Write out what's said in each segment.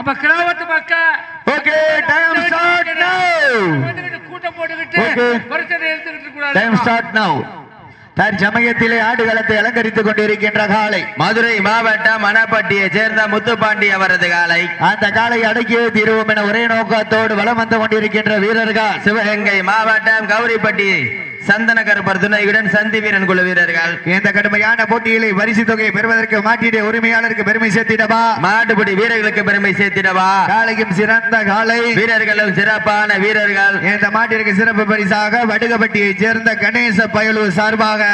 அப்ப கிராமத்து மக்கள் ஓகே டைம் ஸ்டார்ட் நவ கூட்டம் போட்டுக்கிட்டு. பிரச்சனை எடுத்துக்கிட்டு டைம் கூடாது ஸ்டார்ட் நவ தற்சமயத்திலே ஆடுகளத்தை அலங்கரித்துக் கொண்டிருக்கின்ற காலை. மதுரை மாவட்டம் மணப்பட்டியை சேர்ந்த முத்துப்பாண்டி அவரது காலை. அந்த காலை அடக்கியே தீருவோம் என ஒரே நோக்கத்தோடு வலம் வந்து கொண்டிருக்கின்ற வீரர்கள். சிவகங்கை மாவட்டம் கௌரிப்பட்டி. சந்தன கருப்பர் துணையுடன் சந்தி வீரன் குழு வீரர்கள். இந்த கடுமையான போட்டியிலே பரிசு தொகையை பெறுவதற்கு மாட்டிய உரிமையாளருக்கு பெருமை சேர்த்திடவா? மாட்டுப்பிடி வீரர்களுக்கு பெருமை சேர்த்திடவா? காலையும் சிறந்த காலை வீரர்களும் சிறப்பான வீரர்கள். இந்த மாட்டிற்கு சிறப்பு பரிசாக வடுகப்பட்டியைச் சேர்ந்த கணேச பயலு சார்பாக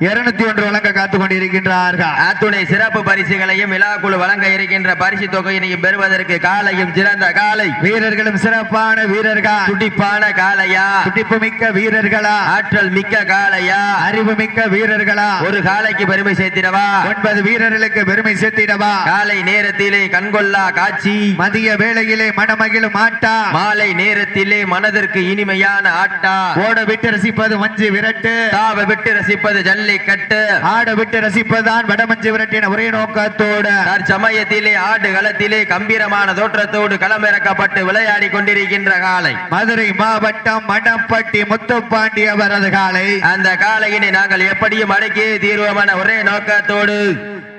இருநூத்தி ஒன்று வழங்க காத்துக் கொண்டிருக்கின்றார்கள் அத்துணை சிறப்பு பரிசுகளையும் விழாக்குழு வழங்க இருக்கின்ற பரிசு தொகையினையும் பெறுவதற்கு காலையும் சிறந்த காலை. வீரர்களும் சிறப்பான வீரர்கள்? துடிப்பான காளையா துடிப்பு மிக்க வீரர்களா? ஆற்றல் மிக்க காளையா அறிவு மிக்க வீரர்களா? ஒரு காளைக்கு பெருமை சேர்த்திடவா? ஒன்பது வீரர்களுக்கு பெருமை சேர்த்திடவா? காலை நேரத்திலே கண்கொள்ளா காட்சி. மதிய வேளையிலே மனமகிழும் ஆட்டா. மாலை நேரத்திலே மனதிற்கு இனிமையான ஆட்டா. ஓட விட்டு ரசிப்பது மஞ்சு விரட்டு. தாவ விட்டு ரசிப்பது ஜல்லிக்கட்டு ஆட விட்டு ரசிப்பதுதான் வடமஞ்சு விரட்டின ஒரே நோக்கத்தோடு. தற்சமயத்திலே ஆடு களத்திலே கம்பீரமான தோற்றத்தோடு களமிறக்கப்பட்டு விளையாடி கொண்டிருக்கின்ற காலை. மதுரை மாவட்டம் மணப்பட்டி முத்துப்பாண்டி அவரது காலை. அந்த காலையினை நாங்கள் எப்படியும் அடக்கியே தீர்வோம் என ஒரே நோக்கத்தோடு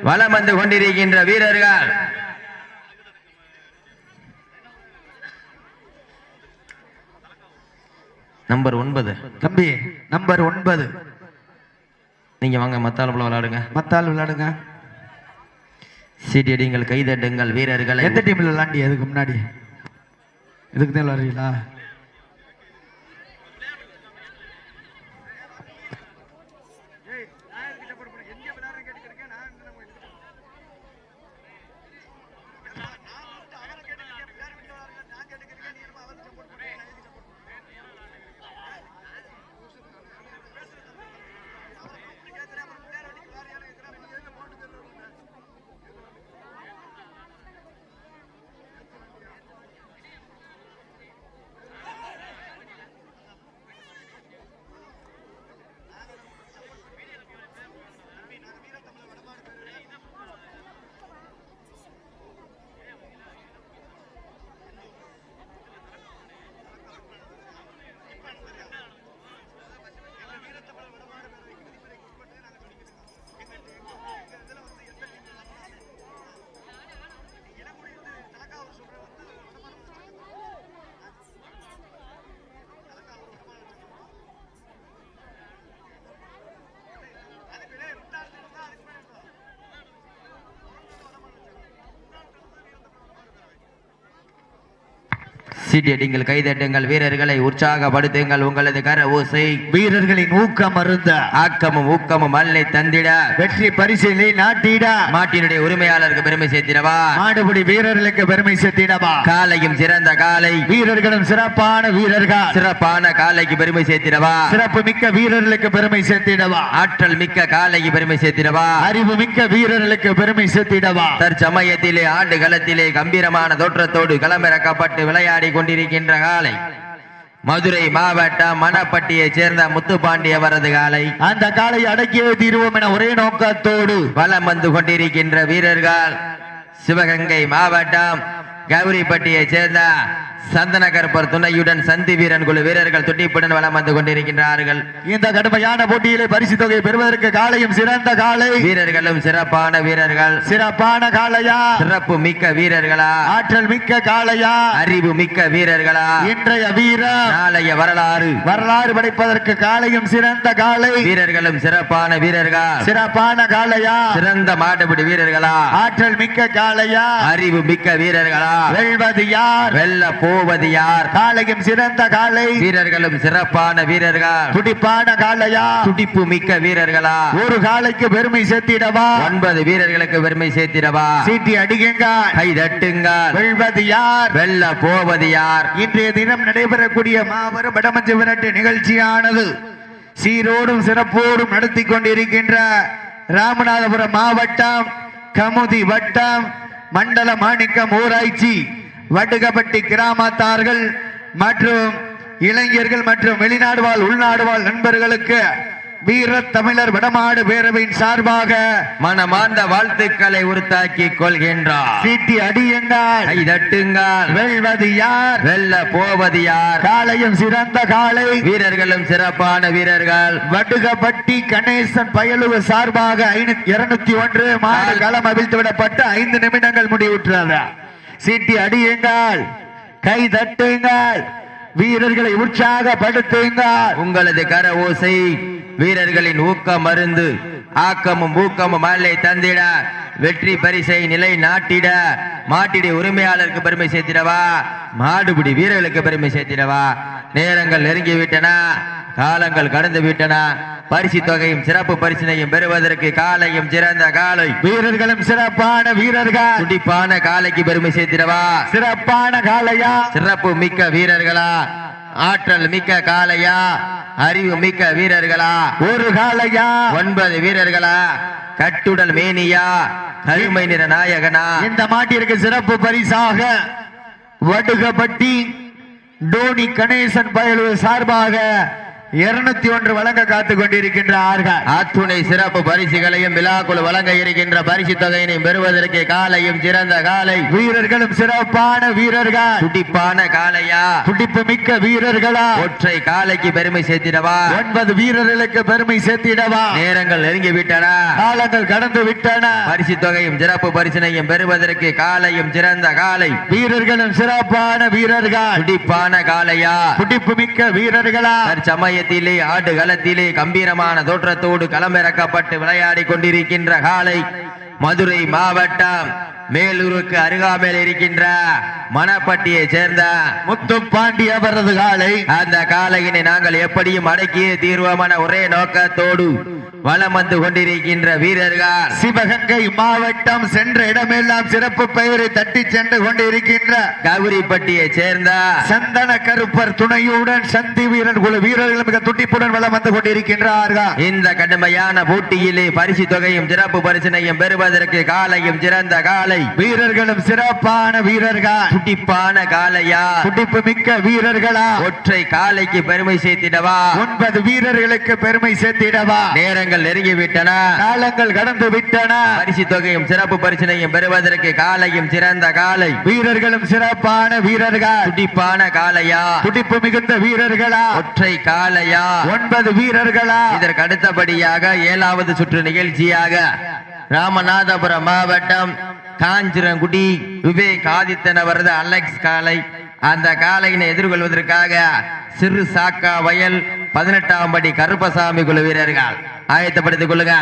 வலம் வந்து கொண்டிருக்கின்ற வீரர்கள். நம்பர் ஒன்பது. தம்பி நம்பர் ஒன்பது. நீங்க வாங்க மத்தாளப்புல விளையாடுங்க. மத்தால் விளையாடுங்க. சீட்டியடிங்கள் கைதட்டுங்கள் வீரர்களை எந்த டீம்ல விளையாண்டி அதுக்கு முன்னாடி? இதுக்கு தான் விளையாடுறீங்களா? சீட்டியடிங்கள் கைதட்டுங்கள் வீரர்களை உற்சாகப்படுத்துங்கள் உங்களது கர ஓசை. வீரர்களின் ஊக்கம் அருந்த. ஆக்கமும் ஊக்கமும் மல்லை தந்திட. வெற்றி பரிசிலை நாட்டிட. மாட்டினுடைய உரிமையாளருக்கு பெருமை சேர்த்திடவா? மாடுபிடி வீரர்களுக்கு பெருமை சேர்த்திடவா? காலையும் சிறந்த காலை. வீரர்களும் சிறப்பான வீரர்கள். சிறப்பான காலைக்கு பெருமை சேர்த்திடவா? சிறப்பு மிக்க வீரர்களுக்கு பெருமை சேர்த்திடவா? ஆற்றல் மிக்க காலைக்கு பெருமை சேர்த்திடவா? அறிவு மிக்க வீரர்களுக்கு பெருமை சேர்த்திடவா? தற்சமயத்திலே ஆண்டு களத்திலே கம்பீரமான தோற்றத்தோடு களமிறக்கப்பட்டு விளையாடி கொண்டிருக்கின்ற காலை. மதுரை மாவட்டம் மணப்பட்டியைச் சேர்ந்த முத்துப்பாண்டி அவரது காலை. அந்த காலை அடக்கியே தீர்வோம் என ஒரே நோக்கத்தோடு வலம் வந்து கொண்டிருக்கின்ற வீரர்கள். சிவகங்கை மாவட்டம் கௌரிப்பட்டியைச் சேர்ந்த சந்தன கருப்பர் துணையுடன் சந்தி வீரன் குழு வீரர்கள் துட்டிப்புடன் வலம் வந்து கொண்டிருக்கின்றார்கள். இந்த கடுமையான போட்டியிலே பரிசு தொகை பெறுவதற்கு காலையும் சிறந்த காலை. வீரர்களும் சிறப்பான வீரர்கள். சிறப்பான காளையா சிறப்பு மிக்க வீரர்களா? ஆற்றல் மிக்க காளையா அறிவு மிக்க வீரர்களா? இன்றைய வீரம் நாளைய வரலாறு. வரலாறு படைப்பதற்கு காலையும் சிறந்த காலை. வீரர்களும் சிறப்பான வீரர்கள்? சிறப்பான காளையா சிறந்த மாட்டுப்பிடி வீரர்களா? ஆற்றல் மிக்க காளையா அறிவு மிக்க வீரர்களா? வெல்வது யார்? வெல்ல போவது யார் காலையும் சிறந்த காலை வீரர்களும் சிறப்பான வீரர்கள். துடிப்பான காளையா? துடிப்பு மிக்க வீரர்களா? ஒரு காலைக்கு பெருமை சேர்த்திடவா? ஒன்பது வீரர்களுக்கு பெருமை சேர்த்திடவா? சீட்டி அடிக்குங்க கை தட்டுங்கள் வெல்வது யார் வெல்ல போவது யார் இன்றைய தினம் நடைபெறக்கூடிய மாபெரும் வடமஞ்சு விரட்டு நிகழ்ச்சியானது சீரோடும் சிறப்போடும் நடத்தி கொண்டிருக்கின்ற ராமநாதபுரம் மாவட்டம் கமுதி வட்டம் மண்டல மாணிக்கம் ஊராட்சி. வடுகப்பட்டி கிராமத்தார்கள் மற்றும் இளைஞர்கள் மற்றும் வெளிநாடு வாழ் உள்நாடு வாழ் நண்பர்களுக்கு வீர தமிழர் வடமாடு பேரவையின் சார்பாக மனமார்ந்த வாழ்த்துக்களை உறுத்தாக்கிக் கொள்கின்றார். சீட்டி கை தட்டுங்கள். வெல்வது யார்? வெல்ல போவது யார்? காளையும் சிறந்த காளை. வீரர்களும் சிறப்பான வீரர்கள். வடுகப்பட்டி கணேசன் பயலுவு சார்பாக இருநூத்தி ஒன்று மாடு களம் அவிழ்த்து விடப்பட்டு ஐந்து நிமிடங்கள் முடிவுற்றது. சீட்டி அடியுங்கள். கை தட்டுங்கள். வீரர்களை உற்சாகப்படுத்துங்கள். உங்களது கர ஓசை வீரர்களின் ஊக்கம் மருந்து ஆக்கமும் ஊக்கமும் மல்லை தந்திட வெற்றி பரிசை நிலை நாட்டிட மாட்டிடி உரிமையாளருக்கு பெருமை சேர்த்திடவா? மாடுபிடி வீரர்களுக்கு பெருமை சேர்த்திடவா? நேரங்கள் நெருங்கி விட்டன காலங்கள் கடந்து விட்டன பரிசு தொகையும் சிறப்பு பரிசினையும் பெறுவதற்கு காலையும் சிறந்த காலை. வீரர்களும் சிறப்பான வீரர்கள். துடிப்பான காலைக்கு பெருமை சேர்த்திடவா? சிறப்பான காளையா சிறப்பு மிக்க வீரர்களா? ஆற்றல் மிக்க காளையா? அறிவு மிக்க வீரர்களா? ஒரு காளையா? ஒன்பது வீரர்களா? கட்டுடல் மேனியா? கருமை நிற நாயகனா? இந்த மாட்டிற்கு சிறப்பு பரிசாக வடுகப்பட்டி டோனி கணேசன் பயலுவு சார்பாக இருநூத்தி ஒன்று வழங்க காத்துக் கொண்டிருக்கின்றார்கள் அத்துணை சிறப்பு பரிசுகளையும் விழாக்குழு வழங்க இருக்கின்ற பரிசு தொகையினை பெறுவதற்கு காலையும் சிறந்த காலை. வீரர்களும் சிறப்பான வீரர்கள். துடிப்பான காளையா? துடிப்பு மிக்க வீரர்களா? ஒற்றை காலைக்கு பெருமை சேர்த்திடவா? ஒன்பது வீரர்களுக்கு பெருமை சேர்த்திடவா? நேரங்கள் நெருங்கி விட்டன. காலங்கள் கடந்து விட்டன. பரிசு தொகையும் சிறப்பு பரிசினையும் பெறுவதற்கு காலையும் சிறந்த காலை. வீரர்களும் சிறப்பான வீரர்கள். துடிப்பான காளையா? துடிப்பு மிக்க வீரர்களா? தற்சமயத்திலே ஆடு களத்திலே கம்பீரமான தோற்றத்தோடு களமிறக்கப்பட்டு விளையாடி கொண்டிருக்கின்ற காலை மதுரை மாவட்டம் மேலூருக்கு அருகாமையில் இருக்கின்ற மணப்பட்டியை சேர்ந்த முத்துப்பாண்டி அவரது காலை. அந்த காலையினை நாங்கள் எப்படியும் அடக்கியே தீர்வோமான ஒரே நோக்கத்தோடு வலம் வந்து கொண்டிருக்கின்ற வீரர்கள். சிவகங்கை மாவட்டம் சென்ற இடமெல்லாம் சிறப்பு பெயரை தட்டி சென்று கொண்டிருக்கின்ற கவுரிப்பட்டியை சேர்ந்த சந்தன கருப்பர் துணையுடன் சந்தி வீரன் குழு வீரர்கள் மிக துட்டிப்புடன் வலம் வந்து கொண்டிருக்கின்றார்கள். இந்த கடுமையான போட்டியிலே பரிசு தொகையும் சிறப்பு பரிசினையும் பெறுவதற்கு காலையும் சிறந்த காலை. வீரர்களும் சிறப்பான வீரர்கள். துடிப்பான காலையா? துடிப்பு மிக்க வீரர்களா? ஒற்றை காலைக்கு பெருமை சேர்த்திடவா? ஒன்பது வீரர்களுக்கு பெருமை சேர்த்திடவா? நேரங்கள் நெருங்கி விட்டன. காலங்கள் கடந்து விட்டன. பரிசு தொகையும் சிறப்பு பரிசினையும் பெறுவதற்கு காலையும் சிறந்த காலை. வீரர்களும் சிறப்பான வீரர்கள். துடிப்பான காலையா? துடிப்பு மிகுந்த வீரர்களா? ஒற்றை காலையா? ஒன்பது வீரர்களா? இதற்கு அடுத்தபடியாக ஏழாவது சுற்று நிகழ்ச்சியாக ராமநாதபுரம் மாவட்டம் காஞ்சிரங்குடி விவேக் ஆதித்தன் அவரது அலெக்ஸ் காலை. அந்த காலையினை எதிர்கொள்வதற்காக சிறு சாக்கா வயல் பதினெட்டாம் படி கருப்பசாமி குழு வீரர்கள். ஆயத்தப்படுத்திக் கொள்ளுங்க.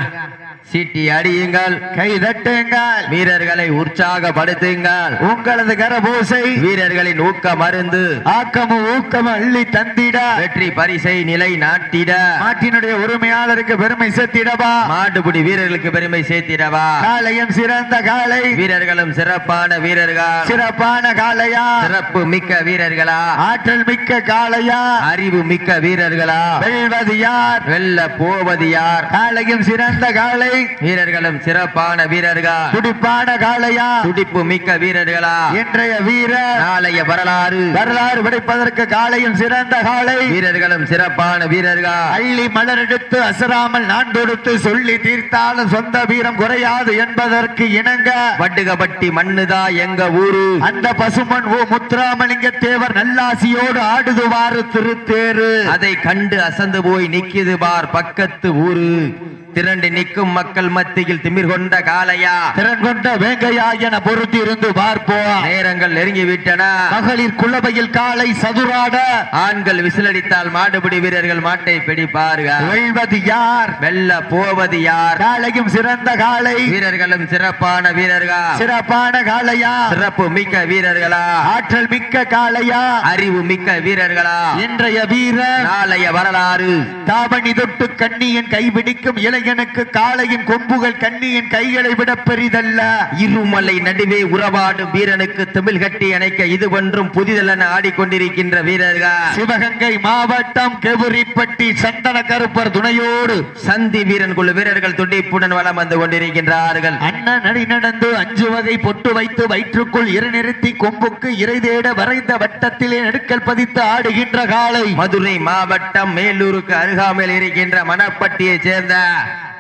சீட்டி அடியுங்கள் கை தட்டுங்கள் வீரர்களை உற்சாகப்படுத்துங்கள். உங்களது கரபூசை வீரர்களின் ஊக்க மருந்து ஆக்கமும் ஊக்கமும் அள்ளி தந்திட. வெற்றி பரிசை நிலை நாட்டிட. நாட்டினுடைய உரிமையாளருக்கு பெருமை சேர்த்திடவா? மாட்டுப்பிடி வீரர்களுக்கு பெருமை சேர்த்திடவா? காளையும் சிறந்த காளை. வீரர்களும் சிறப்பான வீரர்கள். சிறப்பான காளையா? சிறப்பு மிக்க வீரர்களா? ஆற்றல் மிக்க காளையா? அறிவு மிக்க வீரர்களா? வெல்வது யார்? வெல்ல போவது யார்? காளையும் சிறந்த காளை வீரர்களும் சிறப்பான வீரர்கள். துடிப்பான காளையா. துடிப்பு மிக்க வீரர்களா. இன்றைய வீரர் நாளைய வரலாறு. வரலாறு படைப்பதற்கு காளையும் சிறந்த காளை. வீரர்களும் சிறப்பான வீரர்கள். அள்ளி மலரெடுத்து அசராமல் நான் தொடுத்து சொல்லி தீர்த்தாலும் சொந்த வீரம் குறையாது என்பதற்கு இணங்க. வட்டுகப்பட்டி மண்ணுதா எங்க ஊரு? அந்த பசுமன் ஓ முத்துராமலிங்க தேவர் நல்லாசியோடு ஆடுதுவாறு திருத்தேரு. அதை கண்டு அசந்து போய் நிக்குது பார் பக்கத்து ஊரு. திரண்டு நிற்கும் மக்கள் மத்தியில் திமிர் கொண்ட காளையா? திறன் கொண்ட வேங்கையா என பொருத்தி இருந்து பார்ப்போம். நேரங்கள் நெருங்கி விட்டன மகளிர் குளவையில் காலை சதுராட. ஆண்கள் விசிலடித்தால் மாடுபிடி வீரர்கள் மாட்டை பிடிப்பார்கள். வெல்வது யார்? வெல்ல போவது யார்? காளையும் சிறந்த காளை. வீரர்களும் சிறப்பான வீரர்கள்? சிறப்பான காளையா? சிறப்பு மிக்க வீரர்களா? ஆற்றல் மிக்க காளையா? அறிவு மிக்க வீரர்களா? இன்றைய வீரர் நாளைய வரலாறு. தாவணி தொட்டு கண்ணியின் கைபிடிக்கும் இளைஞர் வீரனுக்கு காளையின் கொம்புகள் கண்ணியின் கைகளை விட பெரிதல்ல. இருமலை நடுவே உறவாடும் வீரனுக்கு தமிழ் கட்டி அணைக்க இது ஒன்றும் புதிதென ஆடிக்கொண்டிருக்கின்ற வீரர்கள். சிவகங்கை மாவட்டம் கெவுரிப்பட்டி சந்தன கருப்பர் துணையோடு. சந்தி வீரன் குழு வீரர்கள் துடிப்புடன் வலம் வந்து கொண்டிருக்கின்றார்கள். அண்ணன் நடி நடந்து அஞ்சு வகை பொட்டு வைத்து வயிற்றுக்குள் இரு நிறுத்தி கொம்புக்கு இறை தேட வரைந்த வட்டத்திலே நடுக்கல் பதித்து ஆடுகின்ற காளை. மதுரை மாவட்டம் மேலூருக்கு அருகாமையில் இருக்கின்ற மணப்பட்டியைச் சேர்ந்த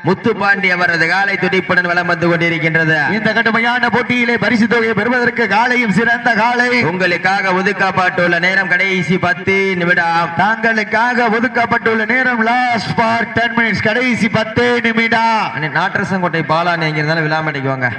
முத்துப்பாண்டி அவரது காலை துடிப்புடன் வலம் வந்து கொண்டிருக்கின்றது. இந்த கடுமையான போட்டியிலே பரிசு தொகையை பெறுவதற்கு காளையும் சிறந்த காளை உங்களுக்காக ஒதுக்கப்பட்டுள்ள நேரம் கடைசி பத்து நிமிடம் தாங்களுக்காக ஒதுக்கப்பட்டுள்ள நேரம் லாஸ்ட் ஃபார் டென் மினிட்ஸ் கடைசி பத்து நிமிடம். நாட்டரசங்கோட்டை பாலான்னு எங்க இருந்தாலும் விழாமட்டிக்கு வாங்க.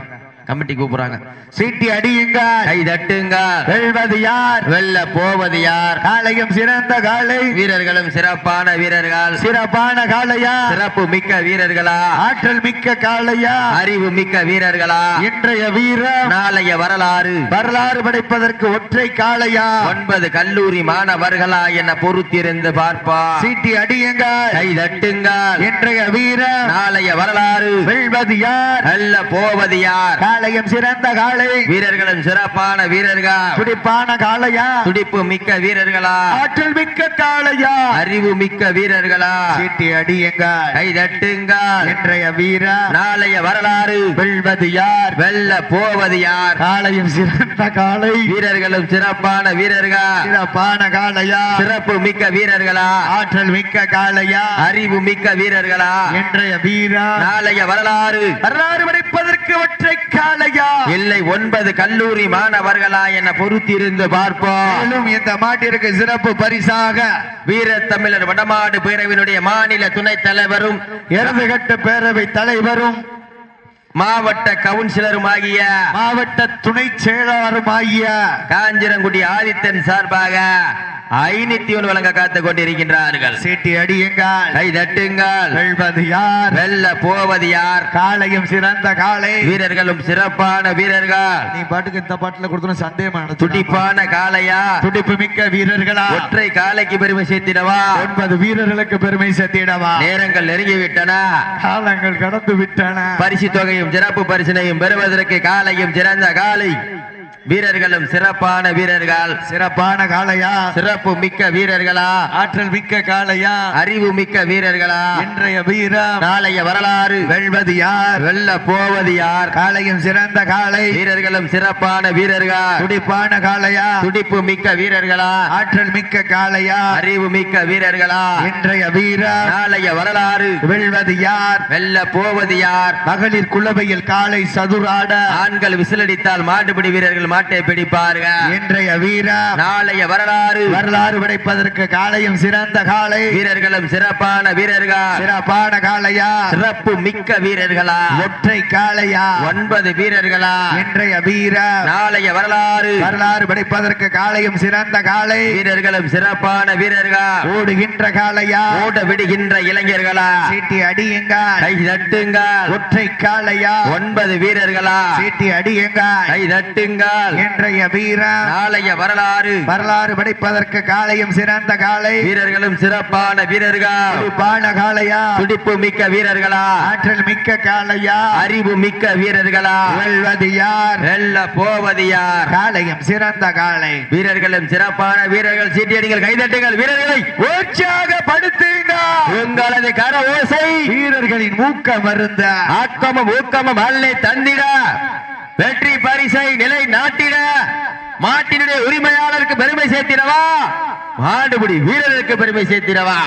கமிட்டி கூப்பிடுறாங்க. சீட்டி அடியுங்க கை தட்டுங்க வெல்வது யார்? வெல்ல போவது யார்? காளையும் சிறந்த காளை. வீரர்களும் சிறப்பான வீரர்கள். சிறப்பான காளையா? சிறப்பு மிக்க வீரர்களா? ஆற்றல் மிக்க காளையா? அறிவு மிக்க வீரர்களா? இன்றைய வீரம். நாளைய வரலாறு. வரலாறு படைப்பதற்கு ஒற்றை காளையா? ஒன்பது கல்லூரி மாணவர்களா என பொறுத்திருந்து பார்ப்பா சீட்டி அடியுங்க கை தட்டுங்க இன்றைய வீரம். நாளைய வரலாறு. வெல்வது யார்? வெல்ல போவது யார்? காளையும் சிறந்த காளை. வீரர்களும் சிறப்பான வீரர்கள். துடிப்பான காளையா? துடிப்பு மிக்க வீரர்களா? ஆற்றல் மிக்க காளையா? அறிவு மிக்க வீரர்களா? சீட்டி அடியுங்க கை இன்றைய வீரம் நாளைய வரலாறு. வெல்வது யார்? வெல்ல போவது யார்? காளையும் சிறந்த காளை. வீரர்களும் சிறப்பான வீரர்கள். சிறப்பான காளையா? சிறப்பு மிக்க வீரர்களா? ஆற்றல் மிக்க காளையா? அறிவு மிக்க வீரர்களா? இன்றைய வீரம் நாளைய வரலாறு. வரலாறு படைப்பதற்கு ஒற்றை காளையா இல்லை ஒன்பது கல்லூரி மாணவர்களா என பொறுத்திருந்து பார்ப்போம். மேலும் இந்த மாட்டிற்கு சிறப்பு பரிசாக வீர தமிழர் வடமாடு பேரவையினுடைய மாநில துணைத் தலைவரும் எருதுகட்ட பேரவை தலைவரும் மாவட்ட கவுன்சிலரும் ஆகிய மாவட்ட துணை செயலாளரும் ஆகிய காஞ்சிரங்குடி ஆதித்தன் சார்பாக ஐநூத்தி ஒன்று வழங்க காத்துக் கொண்டிருக்கின்றார்கள். சீட்டி அடியுங்கள். கை தட்டுங்கள். வெல்வது யார்? வெல்ல போவது யார்? காளையும் சிறந்த காளை. வீரர்களும் சிறப்பான வீரர்கள். நீ பாட்டுக்கு இந்த பாட்டுல கொடுத்தணும் சந்தேகமான துடிப்பான காளையா? துடிப்பு மிக்க வீரர்களா? ஒற்றை காலைக்கு பெருமை சேர்த்திடவா? ஒன்பது வீரர்களுக்கு பெருமை சேர்த்திடவா? நேரங்கள் நெருங்கிவிட்டன. காலங்கள் கடந்து விட்டன பரிசு தொகையும் சிறப்பு பரிசினையும் பெறுவதற்கு காலையும் சிறந்த காலை வீரர்களும் சிறப்பான வீரர்கள். சிறப்பான காளையா? சிறப்பு மிக்க வீரர்களா? ஆற்றல் மிக்க காளையா? அறிவு மிக்க வீரர்களா? இன்றைய வீரம் நாளைய வரலாறு. வெல்வது யார்? வெல்ல போவது யார்? காளையும் சிறந்த காளை. வீரர்களும் சிறப்பான வீரர்கள். துடிப்பான காளையா? துடிப்பு மிக்க வீரர்களா? ஆற்றல் மிக்க காளையா? அறிவு மிக்க வீரர்களா? இன்றைய வீரம் நாளைய வரலாறு. வெல்வது யார்? வெல்ல போவது யார்? மகளிர் குலவையில் காளை சதுராட. ஆண்கள் விசிலடித்தால் மாட்டுப்பிடி வீரர்கள் மாட்டை பிடிப்பார்கள் இன்றைய வீரம் நாளைய வரலாறு. வரலாறு படைப்பதற்கு காளையும் சிறந்த காளை வீரர்களும் சிறப்பான வீரர்கள். சிறப்பான காளையா சிறப்பு மிக்க வீரர்களா? ஒற்றை காளையா ஒன்பது வீரர்களா? இன்றைய வீரம் நாளைய வரலாறு. வரலாறு படைப்பதற்கு காளையும் சிறந்த காளை வீரர்களும் சிறப்பான வீரர்கள்? ஓடுகின்ற காளையா ஓட விடுகின்ற இளைஞர்களா? சீட்டி அடியுங்க கை தட்டுங்க ஒற்றை காளையா ஒன்பது வீரர்களா? சீட்டி அடியுங்க கை தட்டுங்க இன்றைய வீரம் நாளைய வரலாறு. வரலாறு படைப்பதற்கு காளையும் சிறந்த காளை வீரர்களும் சிறப்பான வீரர்கள். துடிப்பான காளையா? துடிப்பு மிக்க வீரர்களா? ஆற்றல் மிக்க காளையா? அறிவு மிக்க வீரர்களா? வெல்வது யார்? வெல்ல போவது யார்? காளையும் சிறந்த காளை. வீரர்களும் சிறப்பான வீரர்கள். சீட்டியடிகள் கைதட்டுங்கள் வீரர்களை உற்சாகப்படுத்துங்க உங்களது கர ஓசை வீரர்களின் ஊக்க மருந்த. ஆக்கமும் ஊக்கமும் அல்லை தந்திட. வெற்றி பரிசை நிலை நாட்டிட மாட்டினுடைய உரிமையாளருக்கு பெருமை சேர்த்திடவா? மாடுபிடி வீரருக்கு பெருமை சேர்த்திடவா?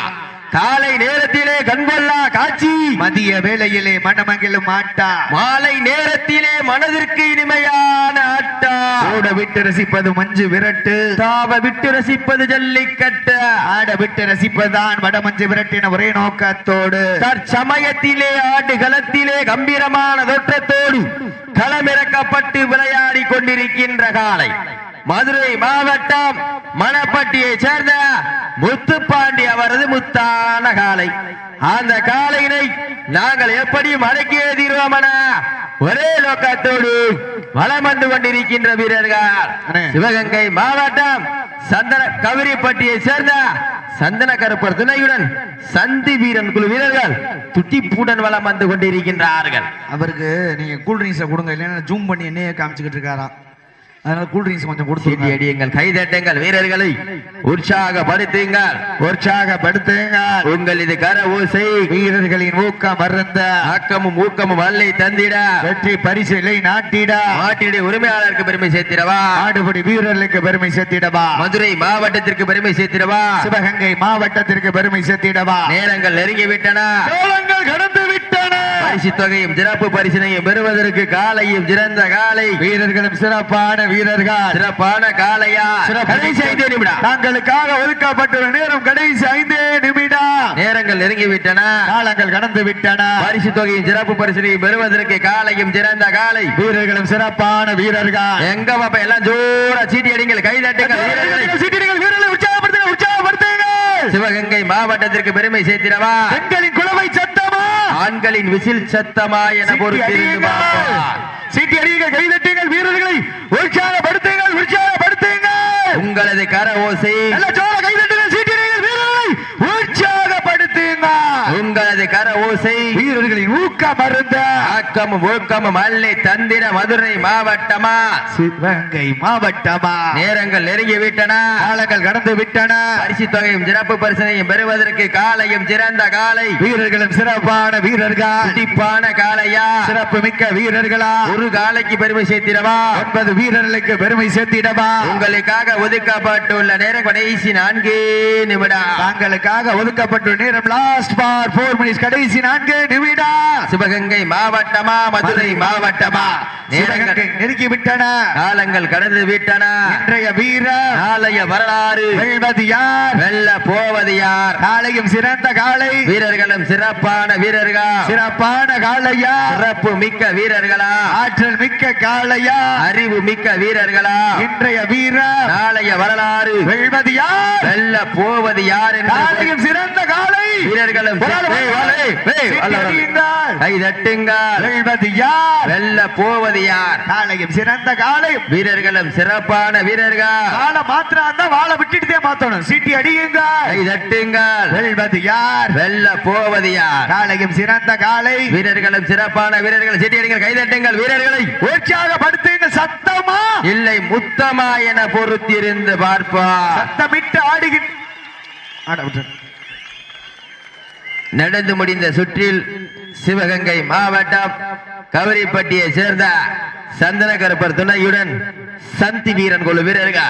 காலை நேரத்திலே கண்கொள்ளா காட்சி. மதிய வேளையிலே மனமகிழும் மாட்டா மாலை நேரத்திலே மனதிற்கு இனிமையான ஆட்டா. ஓட விட்டு ரசிப்பது மஞ்சு விரட்டு. தாவ விட்டு ரசிப்பது ஜல்லிக்கட்டு. ஆட விட்டு ரசிப்பதுதான் வடமஞ்சு விரட்டின ஒரே நோக்கத்தோடு. தற்சமயத்திலே ஆடு களத்திலே கம்பீரமான தோற்றத்தோடு களமிறக்கப்பட்டு விளையாடி கொண்டிருக்கின்ற காலை. மதுரை மாவட்டம் மணப்பட்டியை சேர்ந்த முத்துப்பாண்டி அவரது முத்தான காலை. அந்த காலையினை நாங்கள் எப்படியும் அடக்கியே தீர்வோமன ஒரே நோக்கத்தோடு வலம் வந்து கொண்டிருக்கின்ற வீரர்கள். சிவகங்கை மாவட்டம் சந்தன கவிரிப்பட்டியை சேர்ந்த சந்தன கருப்பர் துணையுடன் சந்தி வீரன் குழு வீரர்கள் துட்டிப்பூடன் வலம் வந்து கொண்டிருக்கின்றார்கள். அவருக்கு நீங்க கூல் ட்ரிங்க்ஸை கொடுங்க இல்லைன்னா ஜூம் பண்ணி என்னையே காமிச்சுக்கிட்டு இருக்காராம். அதனால கூல் ட்ரிங்க்ஸ் கொஞ்சம் கொடுத்து அடியுங்கள் கைதட்டுங்கள் வீரர்களை உற்சாகப்படுத்துங்கள். உற்சாகப்படுத்துங்க உங்கள் இது கர ஓசை. வீரர்களின் ஊக்கம் மறந்த ஆக்கமும் ஊக்கமும் அல்லை தந்திட. வெற்றி பரிசிலை நாட்டிட. உரிமையாளருக்கு பெருமை சேர்த்திடவா? ஆடுபடி வீரர்களுக்கு பெருமை சேர்த்திடவா? மதுரை மாவட்டத்திற்கு பெருமை சேர்த்திடவா? சிவகங்கை மாவட்டத்திற்கு பெருமை சேர்த்திடவா? நேரங்கள் நெருங்கி விட்டன கடந்து விட்டன. பரிசு தொகையும் சிறப்பு பரிசினையும் பெறுவதற்கு காலையும் சிறந்த காலை. வீரர்களும் சிறப்பான வீரர்கள். சிறப்பான காலையா கடைசி ஐந்தே நிமிடம். தங்களுக்காக ஒதுக்கப்பட்டுள்ள நேரம் கடைசி ஐந்தே நிமிடம். நேரங்கள் நெருங்கி விட்டன காலங்கள் கடந்து விட்டன பரிசு தொகையும் சிறப்பு பரிசினையும் பெறுவதற்கு காலையும் சிறந்த காலை. வீரர்களும் சிறப்பான வீரர்கள். எங்க பாப்பா எல்லாம் ஜோரா சீட்டி அடிங்கள் கைதட்டுங்கள் வீரர்களை. சீட்டிடுங்கள், வீரர்களை சிவகங்கை மாவட்டத்திற்கு பெருமை சேர்த்திடவா? பெண்களின் குலவை சத்தமா? ஆண்களின் விசில் சத்தமா என பொறுத்திருந்து. சீட்டி அடியுங்கள் கைதட்டுங்கள் வீரர்களை உற்சாகப்படுத்துங்கள் உற்சாகப்படுத்துங்கள். உங்களது கர ஓசை நல்ல ஜோர கைதட்டுங்கள் சீட்டி அடியுங்கள் வீரர்களை உங்களது கர ஓசை வீரர்களின் ஊக்கம் மருந்த ஆக்கமும் ஊக்கமும் அல்லை தந்திர மதுரை மாவட்டமா? சிவகங்கை மாவட்டமா? நேரங்கள் நெருங்கி விட்டன. காலங்கள் கடந்து விட்டன. பரிசு தொகையும் சிறப்பு பரிசனையும் பெறுவதற்கு காலையும் சிறந்த காலை. வீரர்களும் சிறப்பான வீரர்கள்? துடிப்பான காலையா சிறப்பு மிக்க வீரர்களா? ஒரு காலைக்கு பெருமை சேர்த்திடவா? ஒன்பது வீரர்களுக்கு பெருமை சேர்த்திடவா? உங்களுக்காக ஒதுக்கப்பட்டுள்ள நேரம் கடைசி நான்கு நிமிடம். தாங்களுக்காக ஒதுக்கப்பட்ட நேரம் லாஸ்ட் பார் போர் மினிட்ஸ் கடைசி நான்கு நிமிடம் சிவகங்கை மாவட்டமா மதுரை மாவட்டமா? நேரங்கள் நெருங்கி விட்டன காலங்கள் கடந்து விட்டன. இன்றைய வீரர் நாளைய வரலாறு. வெல்வது யார்? வெல்ல போவது யார்? காலையும் சிறந்த காலை. வீரர்களும் சிறப்பான வீரர்கள்? சிறப்பான காளையா? சிறப்பு மிக்க வீரர்களா? ஆற்றல் மிக்க காளையா? அறிவு மிக்க வீரர்களா? இன்றைய வீரர் நாளைய வரலாறு. வெல்வது யார்? வெல்ல போவது யார் காலையும் சிறந்த காலை. வீரர்களும் சீட்டி வெல்ல போவது யார்? காலையும் சிறந்த காலை வீரர்களும் சிறப்பான வீரர்கள். வாழை மாத்திரம் இருந்தா வாழை விட்டுட்டு மாத்தணும். சீட்டி அடியுங்க கை தட்டுங்கள் வெல்வது யார்? வெல்ல போவது யார்? காலையும் சிறந்த காலை. வீரர்களும் சிறப்பான வீரர்கள். செட்டியடிகள் கைதட்டுங்கள் வீரர்களை. உற்சாகப்படுத்துங்க சத்தமா? இல்லை முத்தமா என பொறுத்திருந்து பார்ப்போம் சத்தமிட்டு ஆடுகின்ற ஆட விட்டு. நடந்து முடிந்த சுற்றில் சிவகங்கை மாவட்டம் கவரிப்பட்டியை சேர்ந்த சந்தன கருப்பர் துணையுடன் சந்தி வீரன் குழு வீரர்கள்.